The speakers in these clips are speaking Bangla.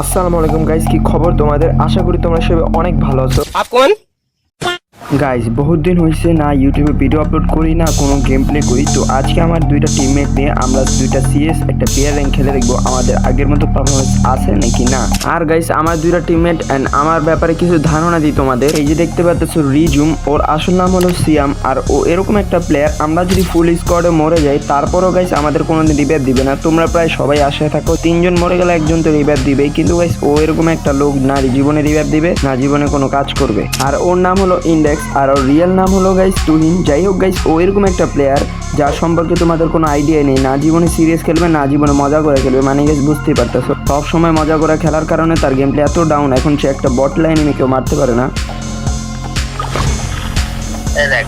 আসসালামু আলাইকুম গাইস কি খবর তোমাদের? আশা করি তোমরা সবাই অনেক ভালো আছো। আপ কোন? গাইস বহুত দিন হয়েছে না ইউটিউবে ভিডিও আপলোড করি না, কোনো গেম প্লে করি। তো আজকে আমার দুইটা টিমমেট নিয়ে আমরা দুইটা সিএস একটা প্লেয়ার র্যাঙ্ক খেলে দেখব, আমাদের আগের মতো পারফরমেন্স আছে নাকি না। আর গাইস আমার দুইটা টিমমেট অ্যান্ড আমার ব্যাপারে কিছু ধারণা দিই তোমাদের। এই যে দেখতে পাচ্ছ রিজুম, ওর আসল নাম হলো সিয়াম, আর ও এরকম একটা প্লেয়ার আমরা যদি ফুল স্কোয়াডে মরে যাই, তারপরও গাইস আমাদের কোনোদিন রিভাইভ দিবে না। তোমরা প্রায় সবাই আশায় থাকো, তিনজন মরে গেলে একজন তো রিভাইভ দিবেই। কিন্তু গাইস ও এরকম একটা লোক না জীবনে রিভাইভ দিবে, না জীবনে কোনো কাজ করবে। আর ওর নাম হলো ইন্ডেক্স আর ওর রিয়েল নাম হলো গাইস তুহিন। যাই হোক গাইস ও এরকম একটা প্লেয়ার যার সম্পর্কে তোমাদের কোনো আইডিয়া নেই। না জীবনে সিরিয়াস খেলবে, না জীবনে মজা করে খেলবে। মানে গাইস বুঝতেই পারতেছো। সব সময় মজা করে খেলার কারণে তার গেম প্লে এত ডাউন এখন সে একটা বট লাইন কেউ মারতে পারে না। দেখ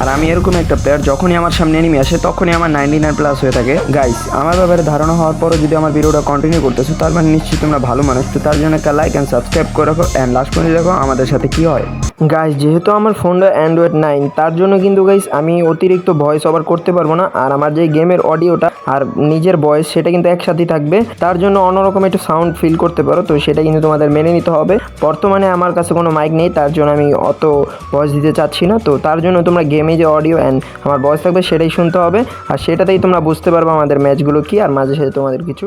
আর আমি এরকম একটা প্লেয়ার যখনই আমার সামনে এনিমি আসে, তখনই আমার নাইনটি নাইন প্লাস হয়ে থাকে। গাইস আমার ব্যাপারে ধারণা হওয়ার পরও যদি আমার ভিডিওটা কন্টিনিউ করতেছো, তার মানে নিশ্চয়ই তোমরা ভালো মানুষ। তো তার জন্য একটা লাইক অ্যান্ড সাবস্ক্রাইব করে রাখো অ্যান্ড লাস্ট পর্যন্ত দেখো আমাদের সাথে কি হয়। গাইস যেহেতু আমার ফোনটা অ্যান্ড্রয়েড নাইন তার জন্য কিন্তু গাইস আমি অতিরিক্ত ভয়েস ওভার করতে পারব না। আর আমার যে গেমের অডিওটা আর নিজের ভয়েস সেটা কিন্তু একসাথেই থাকবে। তার জন্য অন্যরকম একটু সাউন্ড ফিল করতে পারো, তো সেটা কিন্তু তোমাদের মেনে নিতে হবে। বর্তমানে আমার কাছে কোনো মাইক নেই, তার জন্য আমি অত ভয়েস দিতে চাচ্ছি না। তো তার জন্য তোমরা গেমে যে অডিও অ্যান্ড আমার ভয়েস থাকবে, সেটাই শুনতে হবে। আর সেটাতেই তোমরা বুঝতে পারবে আমাদের ম্যাচগুলো কি, আর মাঝে সাঝে তোমাদের কিছু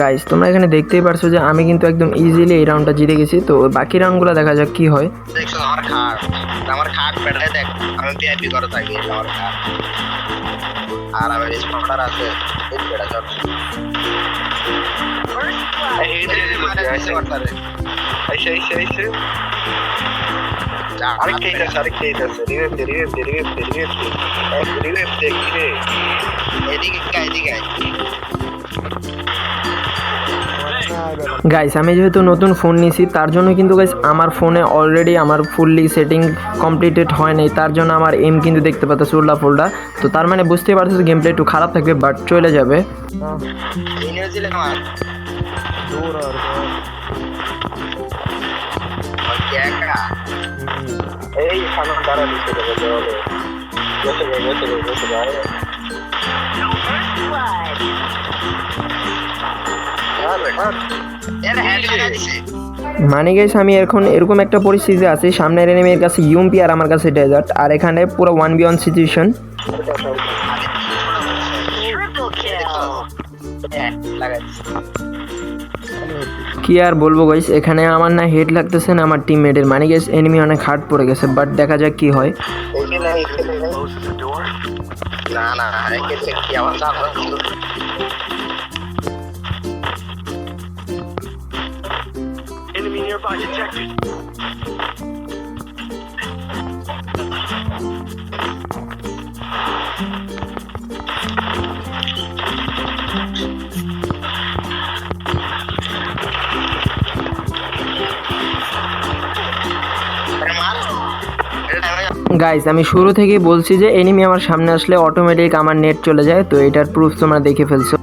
গাইজ তোমরা এখানে দেখতেই পারছ যে আমি কিন্তু একদম ইজিলি এই রাউন্ডটা জিতে গেছি তো বাকি রাউন্ডগুলো দেখা যাক কি হয় আমার খাট আমার খাট পেটায় দেখ আমি করে থাকি আমার খাট আর আমার স্পটার আছে এই পেটা এই দে দে দে দে দে কিরে এদিকে এদিকে গাইস আমি যেহেতু নতুন ফোন নিয়েছি তার জন্য কিন্তু গাইস আমার ফোনে অলরেডি আমার ফুললি সেটিং কমপ্লিটেড হয় নাই তার জন্য আমার এম কিন্তু দেখতে পাচ্ছ উল্লা ফুলটা তো তার মানে বুঝতেই পারছ গেম প্লে একটু খারাপ থাকবে বাট চলে যাবে। একা এই সামনে দিতে দেবে দেওয়ালে বসে বসে বসে মানে গাইস আমি এখন এরকম একটা পরিস্থিতি আছে সামনের এনিমির কাছে ইউএমপি আর আমার কাছে ডেজার্ট আর এখানে পুরো ওয়ান বি ওয়ান সিচুয়েশন কি আর বলব গাইস এখানে আমার না হেড লাগতেছে না, আমার টিমমেটের মানে গেস এনিমি অনেক হার্ড পড়ে গেছে বাট দেখা যাক কি হয়। আবার সামনে মার গাইস আমি শুরু থেকেই বলছি যে এনিমি আমার সামনে আসলে অটোমেটিক আমার নেট চলে যায়, তো এটার প্রুফ তোমরা দেখে ফেলছো।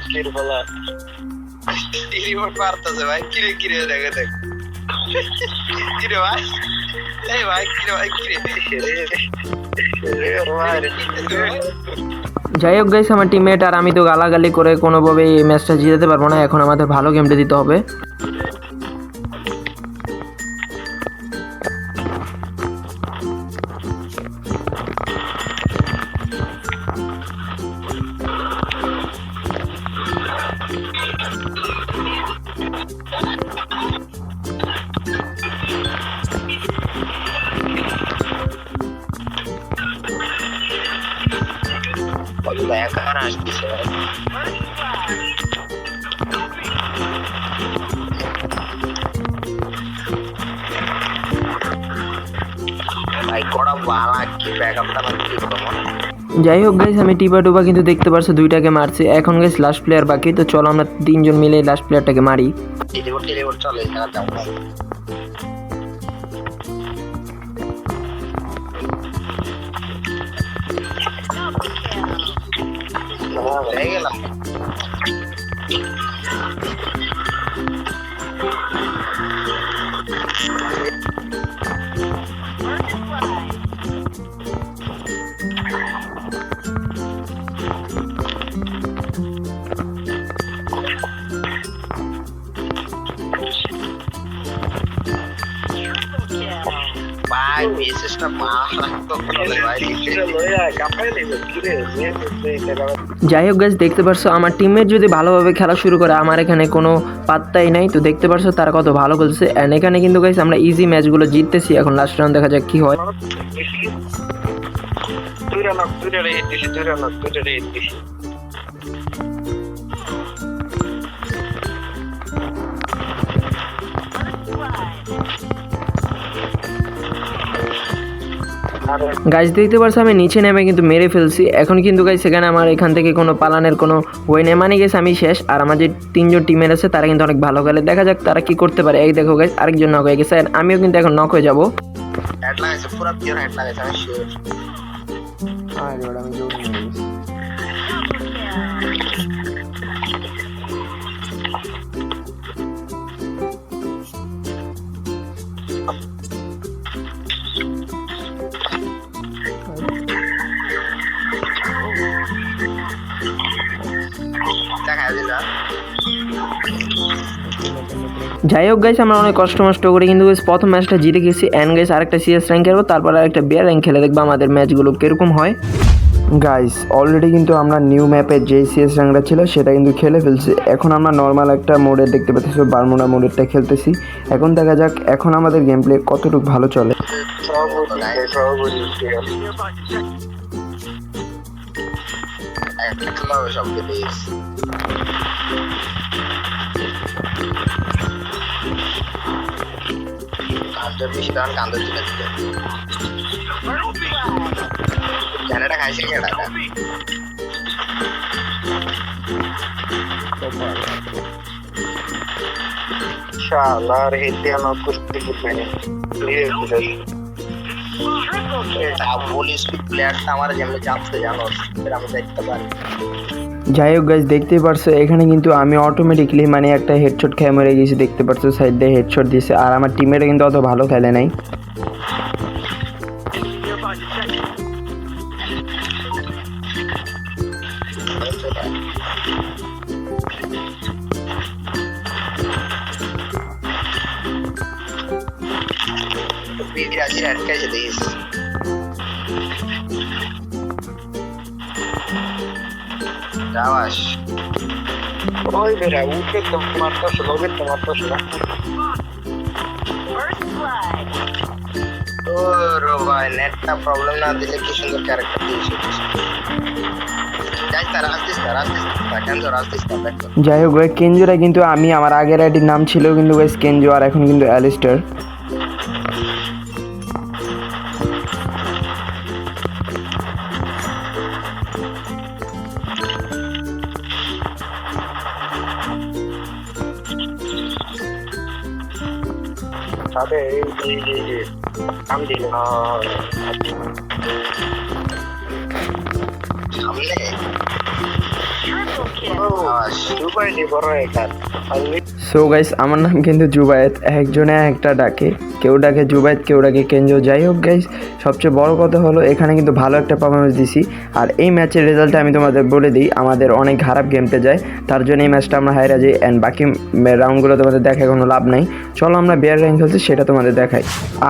আজকের বেলা রিমোট মারতেছে ভাই কিরে কিরে দেখে দেখ। কিরে ভাই? এই ভাই কিরে ভাই কিরে? যাই হোক গাইস আমার টিমমেট আর আমি তো গালাগালি করে কোনোভাবেই এই ম্যাচটা জিতাতে পারব না। এখন আমাদের ভালো গেমটা দিতে হবে। Caralho. যাই হোক গাইস আমি টিপা টুপা কিন্তু দেখতে পারছ, দুইটাকে মারছে এখন গাইস লাস্ট প্লেয়ার বাকি, তো চলো আমরা তিনজন মিলে লাস্ট প্লেয়ারটাকে মারি চলে টেলিপোর্ট চলে দেখা যাব হয়ে গেলাম ভাই মেসেজটা মারাত্মক চলে ভাই কিরে লইয়া কাপাই দিবে কিরে মেয়ে এটা যাই হোক গাছ দেখতে পারছ, আমার টিমের যদি ভালোভাবে খেলা শুরু করে, আমার এখানে কোনো পাত্তাই নাই। তো দেখতে পারছ, তারা কত ভালো খেলছে। অ্যান্ড এখানে কিন্তু গাইস আমরা ইজি ম্যাচগুলো জিততেছি। এখন লাস্ট রাউন্ড দেখা যাক কি হয়। দুই রান দুই রান দুই রান দুই তুইরা গাছ দেখতে পারছ আমি নিচে নেমে কিন্তু মেরে ফেলছি। এখন কিন্তু গাছ সেখানে আমার এখান থেকে কোনো পালানের কোনো ওয়ে নেই। মানে গেছে আমি শেষ। আর আমার যে তিনজন টিমের আছে তারা কিন্তু অনেক ভালো খেলে। দেখা যাক তারা কি করতে পারে। এই দেখো গাছ আরেকজন নক হয়ে গেছে। আর আমিও কিন্তু এখন নক হয়ে যাব। যাই হোক গাইস আমরা অনেক কষ্ট মষ্ট করে কিন্তু প্রথম ম্যাচটা জিতে গেছি। অ্যান্ড গাইস আরেকটা সিএস র্যাঙ্ক খেলব, তারপর আরেকটা বিয়ার র্যাঙ্ক খেলে দেখব আমাদের ম্যাচগুলো কীরকম হয়। গাইস অলরেডি কিন্তু আমরা নিউ ম্যাপে যে সিএস র্যাঙ্কটা ছিল, সেটা কিন্তু খেলে ফেলছি। এখন আমরা নর্মাল একটা মোডে দেখতে পাচ্ছি বারমুডা মোডেরটা খেলতেছি। এখন দেখা যাক, এখন আমাদের গেম প্লে কতটুকু ভালো চলে। সব বুঝি সব বুঝি একটা হবে সব দিস কান্দর বেশি তখন কান্দর চিনে দিতে। জ্ঞানেটা খাইছে ক্যানাডা। শালার হেতে নক করতে করতে যাই হোক গাছ দেখতেই পারছ, এখানে কিন্তু আমি অটোমেটিকলি মানে একটা হেডশট খেয়ে মরে গেছি, দেখতে পারছ সাইড দিয়ে হেডশট দিয়েছে আর আমার টিমেটা কিন্তু অত ভালো খেলে নাই। আটকাইছে যাওয়াস ওই বেরা উঠে তো মারতাছ লগে তো মারতাছ না First blood. ও রো ভাই নেটটা প্রবলেম না দিলে কি সুন্দর ক্যারেক্টার দিয়েছে যাই হোক কেনজোরা কিন্তু আমি আমার আগের আইডির নাম ছিল কিন্তু কেনজো আর এখন কিন্তু অ্যালিস্টার কাম দিল সামনে Triple সো গাইস আমার নাম কিন্তু জুবায়েত। একজনে একটা ডাকে। কেউ ডাকে জুবায়েত, কেউ ডাকে কেনজো যাই হোক গাইস সবচেয়ে বড় কথা হলো, এখানে কিন্তু ভালো একটা পারফরমেন্স দিছি। আর এই ম্যাচের রেজাল্টটা আমি তোমাদের বলে দিই, আমাদের অনেক খারাপ গেমতে যায়। তার জন্য এই ম্যাচটা আমরা হাইরা যাই অ্যান্ড বাকি রাউন্ডগুলো তোমাদের দেখায়, কোনো লাভ নাই। চলো আমরা বিয়ার র্যাঙ্ক খেলছি সেটা তোমাদের দেখাই।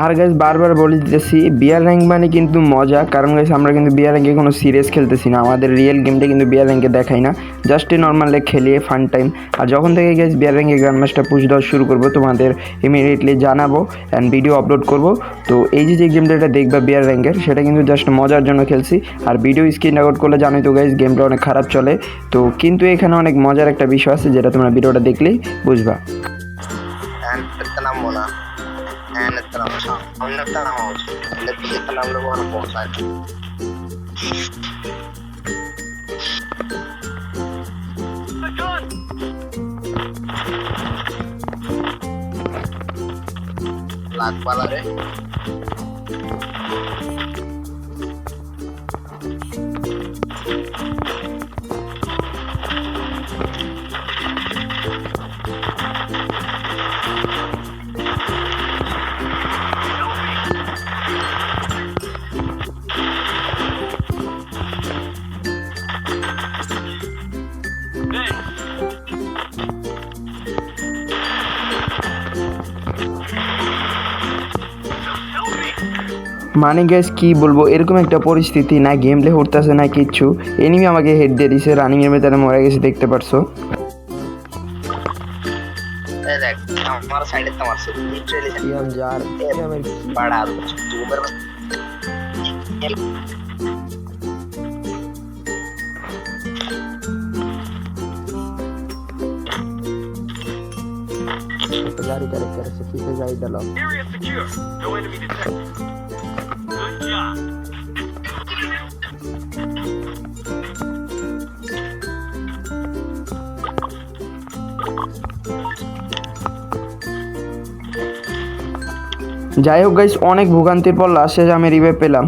আর গাইস বারবার বলে দিতেছি বিয়ার র্যাঙ্ক মানে কিন্তু মজা। কারণ গাইস আমরা কিন্তু বিয়ার র্যাঙ্কে কোনো সিরিয়াস খেলতেছি না। আমাদের রিয়েল গেমটা কিন্তু বিয়ার র্যাঙ্কে দেখাই না। জাস্ট নর্মাল খেলিয়ে ফান টাইম আর যখন থেকে গেস বিয়ার র্যাঙ্কে গ্র্যান্ড ম্যাচটা পুশ দেওয়া শুরু করব, তোমাদের ইমিডিয়েটলি জানাব অ্যান্ড ভিডিও আপলোড করব। তো এই যে যে গেমটা এটা দেখবা বিয়ার র্যাঙ্কের সেটা কিন্তু জাস্ট মজার জন্য খেলছি। আর ভিডিও স্ক্রিন রেকর্ড করলে জানোই তো গাইস গেমটা অনেক খারাপ চলে। তো কিন্তু এখানে অনেক মজার একটা বিষয় আছে, যেটা তোমরা ভিডিওটা দেখলেই বুঝবা। হ্যান্ড নামবো না হ্যান্ড নামো মানে গ্যাস কি বলবো এরকম একটা পরিস্থিতি না গেম প্লে উঠতেছে না কিচ্ছু এনিমি আমাকে হেড দিয়ে দিছে রানিং এর ভেতরে মরে গেছে দেখতে পারছো এই দেখ আমার সাইডে তো মারছে লিটারালি ইয়াম যার ইয়ামের बड़ा ऊपर গাড়ি গাড়ি করেছে পিছে গাড়ি দিলাম Area যাই হোক গাইস অনেক ভোগান্তির পর লাস্টে আমি রিভাইভ পেলাম.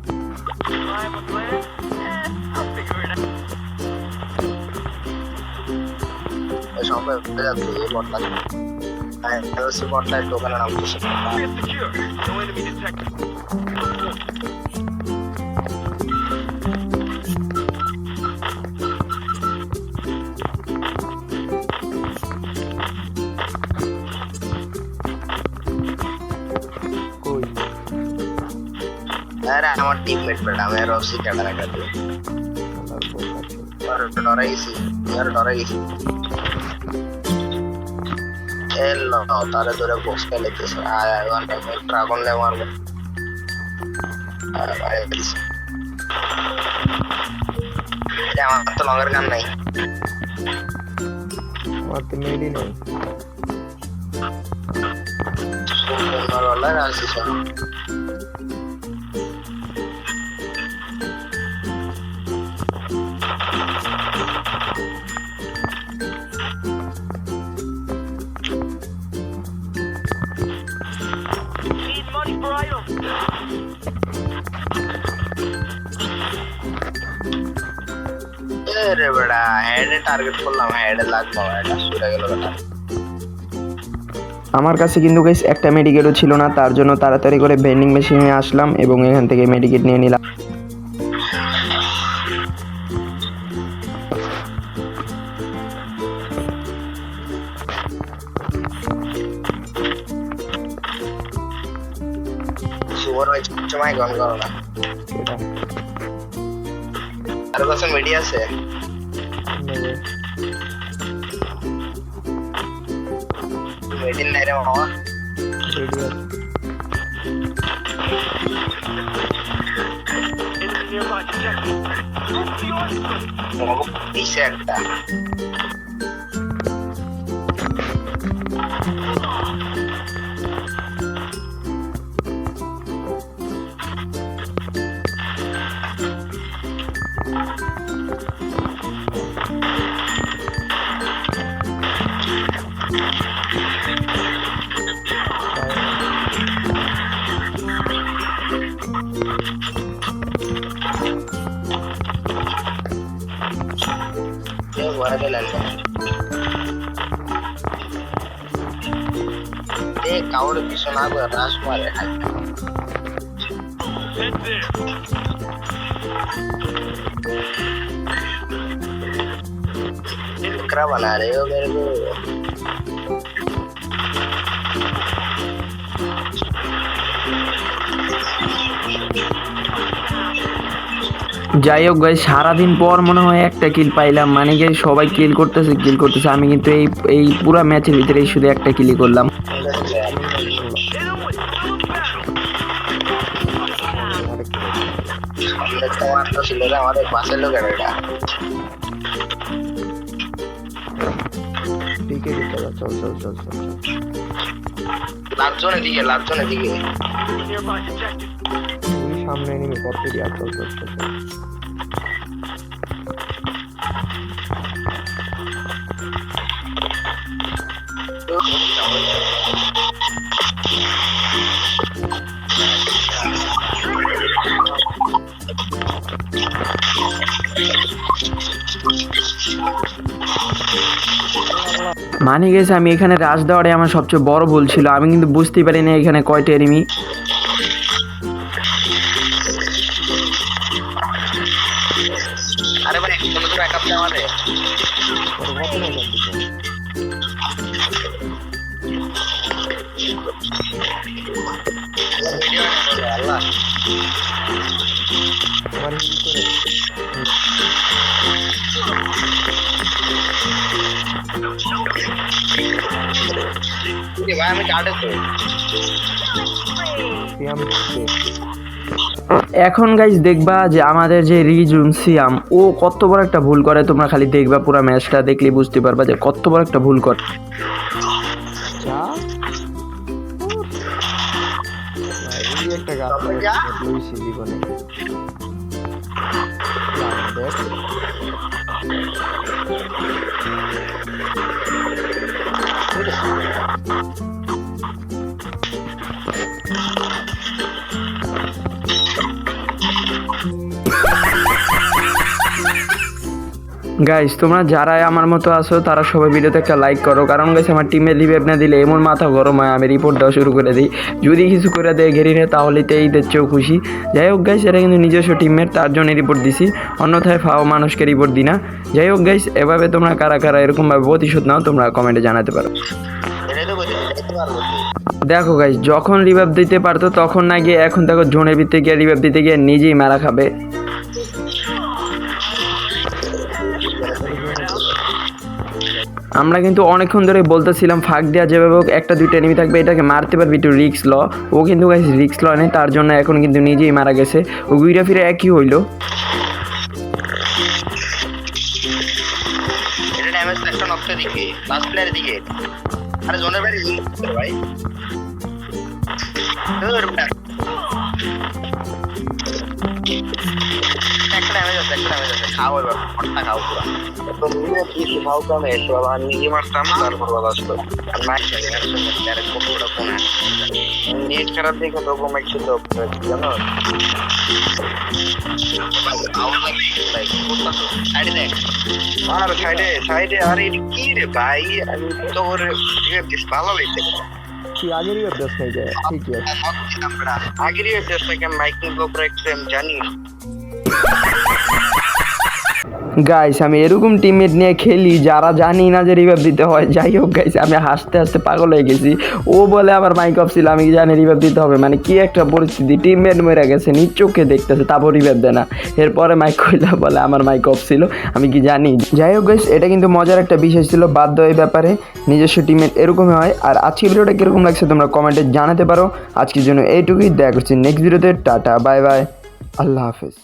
আরে আমার টিমমেট বেটা আমি আরও সিকাটা রাখা দিই আর ডরাই গেছি আর ডরাই গেছি এলো তারে ধরে বক্স পেলে আয় ওয়ান টাইম ড্রাগন লে মারবো আয় দিছে এটা আমার তো লঙ্গের গান নাই আমার তো মেডি Need রে টার্গেট করলাম হেডে লাগল এটা সুরে গেল আমার কাছে কিন্তু গাইস একটা মেডিকেটও ছিল না তার জন্য তাড়াতাড়ি করে ভেন্ডিং মেশিনে আসলাম এবং এখান থেকে মেডিকেট নিয়ে নিলাম। সুবর গন করো না। এটা কাছে মিডিয়া আছে? নেবে মিডিল নাই রে মামা রেডি আছে फ़ायदा ले लिया देख काउड पिसना राजकुमार बना रहे मेरे को। যাই হোক গাইস সারাদিন পর মনে হয় একটা কিল পাইলাম। মানে কি সবাই কিল করতেছে কিল করতেছে। আমি কিন্তু এই এই পুরো ম্যাচের ভিতরে শুধু একটা কিলই করলাম। দিকে দিকে। সামনে এনিমি কত দিয়ে আটক করতেছে। মানে গেছে আমি এখানে রাশ দেওয়াটাই আমার সবচেয়ে বড় ভুল ছিল। আমি কিন্তু বুঝতেই পারিনি এখানে কয়টা এনিমি আরে ভাই কোনো তো ব্যাকআপ দে আমাদের ভিডিও আল্লাহ আমার হিল করে কি ভাই আমি কাটে তো সিয়াম দে। এখন গাইজ দেখবা যে আমাদের যে রিজুম সিয়াম ও কত বড় একটা ভুল করে তোমরা খালি দেখবা পুরো ম্যাচটা দেখলে বুঝতে পারবা যে কত বড় একটা ভুল করে একটা গাইজ তোমরা যারাই আমার মতো আসো তারা সবাই ভিডিওতে একটা লাইক করো। কারণ গাইজ আমার টিমে রিভাইভ না দিলে এমন মাথা গরম হয়, আমি রিপোর্ট দেওয়া শুরু করে দিই। যদি কিছু করে দেয় ঘেরি নেয়, তাহলে তো এইদের চেয়েও খুশি। যাই হোক গাইজ এটা কিন্তু নিজস্ব টিমের তার জন্য রিপোর্ট দিছি। অন্যথায় ফাও মানুষকে রিপোর্ট দিই না। যাই হোক গাইজ এভাবে তোমরা কারা কারা এরকমভাবে প্রতিশোধ নাও, তোমরা কমেন্টে জানাতে পারো। দেখো গাইজ যখন রিভাইভ দিতে পারতো, তখন না গিয়ে এখন দেখো জোনের ভিতরে গিয়ে রিভাইভ দিতে গিয়ে নিজেই মারা খাবে। আমরা কিন্তু অনেকক্ষণ ধরে বলতেছিলাম, ফাঁক দেওয়া যেভাবে হোক, একটা, দুইটা এনিমি থাকবে, এটাকে মারতে পারবি একটু রিক্স ল। ও কিন্তু রিক্স ল নেই, তার জন্য এখন কিন্তু নিজেই মারা গেছে। ও গুইরা ফিরে একই হইল। দিকে আরে, জোনের বাইরে ভাই। নেট খারাপ দেখে একশো তো জানো আর সাইডে সাইডে আরে কি রে ভাই আমি তো ওরে গাইস আমি এরকম টিমমেট নিয়ে খেলি, যারা জানি না যে রিভাইভ দিতে হয়, যাই হোক গাইস আমি হাসতে হাসতে পাগল হয়ে গেছি। ও বলে আমার মাইক অফ ছিল, আমি জানি রিভাইভ দিতে হবে। মানে কি একটা পরিস্থিতি টিমমেট মেরে গেছে, নিজ চোখে দেখতেছে, তারপর রিভাইভ দেয় না। এরপরে মাইক কইলা বলে আমার মাইক অফ ছিল, আমি কি জানি। যাই হোক গাইস এটা কিন্তু মজার একটা বিষয় ছিল, বাধ্য এই ব্যাপারে নিজস্ব টিমমেট এরকমই হয়। আর আজকে ভিডিওটা কীরকম লাগছে, তোমরা কমেন্টে জানাতে পারো। আজকের জন্য এইটুকুই, দেখা করছি নেক্সট ভিডিওতে টাটা বাই বাই আল্লাহ হাফেজ।